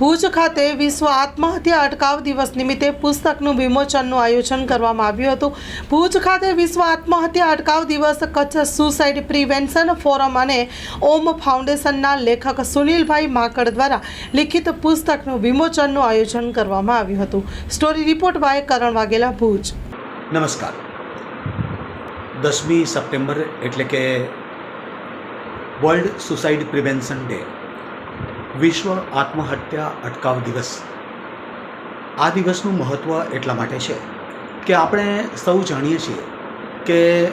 ભુજ ખાતે વિશ્વ આત્મહત્યા અટકાવ દિવસ નિમિત્તે પુસ્તકનું વિમોચનનું આયોજન કરવામાં આવ્યું હતું. ભુજ ખાતે વિશ્વ આત્મહત્યા અટકાવ દિવસ કચ્છ સુસાઇડ પ્રિવેન્શન ફોરમ અને ઓમ ફાઉન્ડેશનના લેખક સુનિલભાઈ માકડ દ્વારા લિખિત પુસ્તકનું વિમોચનનું આયોજન કરવામાં આવ્યું હતું. Story report by Karan Vaghela, Bhuj. નમસ્કાર. દસમી સપ્ટેમ્બર એટલે કે વર્લ્ડ સુસાઇડ પ્રિવેન્શન ડે વિશ્વ આત્મહત્યા અટકાવ દિવસ. આ દિવસનું મહત્ત્વ એટલા માટે છે કે આપણે સૌ જાણીએ છીએ કે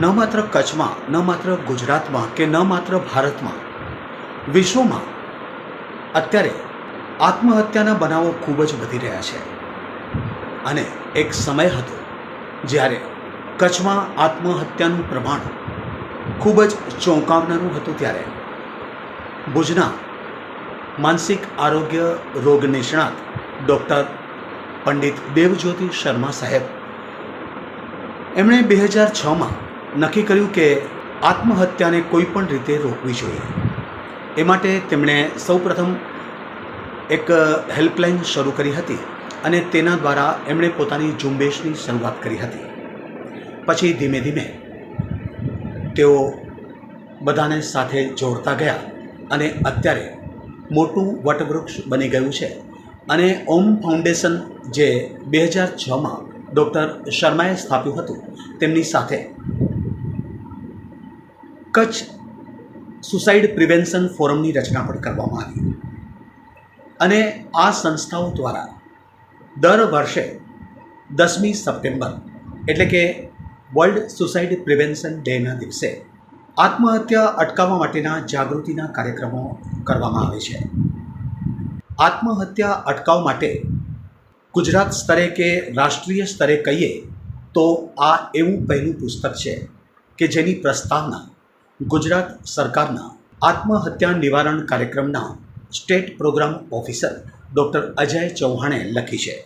ન માત્ર કચ્છમાં, ન માત્ર ગુજરાતમાં કે ન માત્ર ભારતમાં વિશ્વમાં અત્યારે આત્મહત્યાના બનાવો ખૂબ જ વધી રહ્યા છે. અને એક સમય હતો જ્યારે કચ્છમાં આત્મહત્યાનું પ્રમાણ ખૂબ જ ચોંકાવનારું હતું ત્યારે. ભુજના માનસિક આરોગ્ય રોગ નિષ્ણાત ડૉક્ટર પંડિત દેવજ્યોતિ શર્મા સાહેબ. એમણે બે હજાર છમાં નક્કી કર્યું કે આત્મહત્યાને કોઈ પણ રીતે રોકવી જોઈએ. એ માટે તેમણે સૌપ્રથમ એક હેલ્પલાઇન શરૂ કરી હતી અને તેના દ્વારા એમણે પોતાની ઝુંબેશની શરૂઆત કરી હતી. પછી ધીમે ધીમે તેઓ બધાને સાથે જોડતા ગયા. અને અત્યારે મોટું વટવૃક્ષ બની ગયું છે. અને ઓમ ફાઉન્ડેશન જે બે હજાર છમાં ડૉક્ટર શર્માએ સ્થાપ્યું હતું, તેમની સાથે કચ્છ સુસાઇડ પ્રિવેન્શન ફોરમની રચના પણ કરવામાં આવી. અને આ સંસ્થાઓ દ્વારા દર વર્ષે દસમી સપ્ટેમ્બર એટલે કે વર્લ્ડ સુસાઇડ પ્રિવેન્શન ડેના દિવસે આત્મહત્યા અટકાવવા માટેના જાગૃતિના કાર્યક્રમો કરવામાં આવે છે. આત્મહત્યા અટકાવ માટે ગુજરાત સ્તરે કે રાષ્ટ્રીય સ્તરે કહીએ તો આ એવું પહેલું પુસ્તક છે કે જેની પ્રસ્તાવના ગુજરાત સરકારના આત્મહત્યા નિવારણ કાર્યક્રમના state programme officer doctor Ajay ચૌહાણે લખી છે.